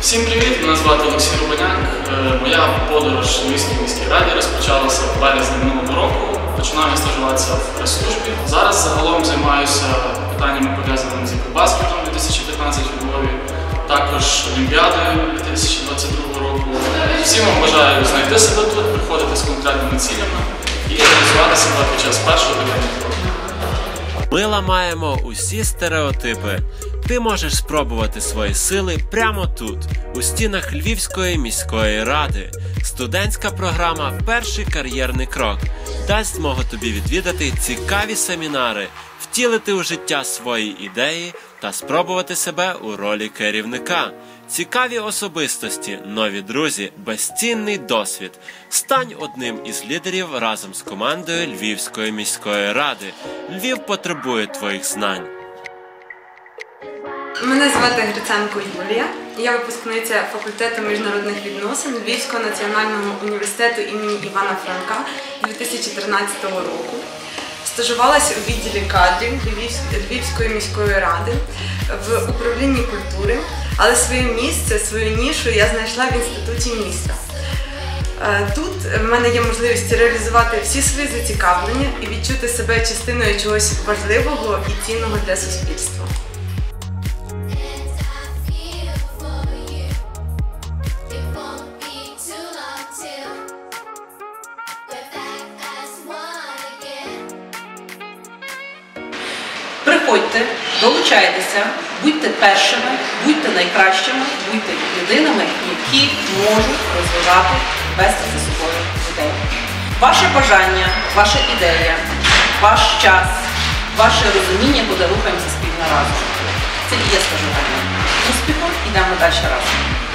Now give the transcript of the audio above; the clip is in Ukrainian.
Всім привіт! Мене звати Олексій Рубаняк. Е, Моя подорож в Львівській міській раді розпочалася в березні минулого року. Починаю стажуватися в прес-службі. Зараз загалом займаюся питаннями пов'язаними з баскетом 2015 у Львові, також Олімпіадою 2022 року. Всім вам бажаю знайти себе тут, приходити з конкретними цілями і реалізувати себе під час першого такого року. Ми ламаємо усі стереотипи. Ти можеш спробувати свої сили прямо тут, у стінах Львівської міської ради. Студентська програма Перший кар'єрний крок дасть змогу тобі відвідати цікаві семінари, втілити у життя свої ідеї та спробувати себе у ролі керівника. Цікаві особистості, нові друзі, безцінний досвід. Стань одним із лідерів разом з командою Львівської міської ради. Львів потребує твоїх знань. Мене звати Гриценко Юлія. Я випускниця факультету міжнародних відносин Львівського національного університету імені Івана Франка 2013 року. Стажувалася у відділі кадрів Львівської міської ради в управлінні культури, але своє місце, свою нішу я знайшла в інституті міста. Е, Тут в мене є можливість реалізувати всі свої зацікавлення і відчути себе частиною чогось важливого і цінного для суспільства. Приходьте, долучайтеся, будьте першими, будьте найкращими, будьте людинами, які можуть розвивати, вести за собою людей. Ваше бажання, ваша ідея, ваш час, ваше розуміння, куди рухаємося спільно разом. Це і є стажування. Успіху, йдемо далі разом.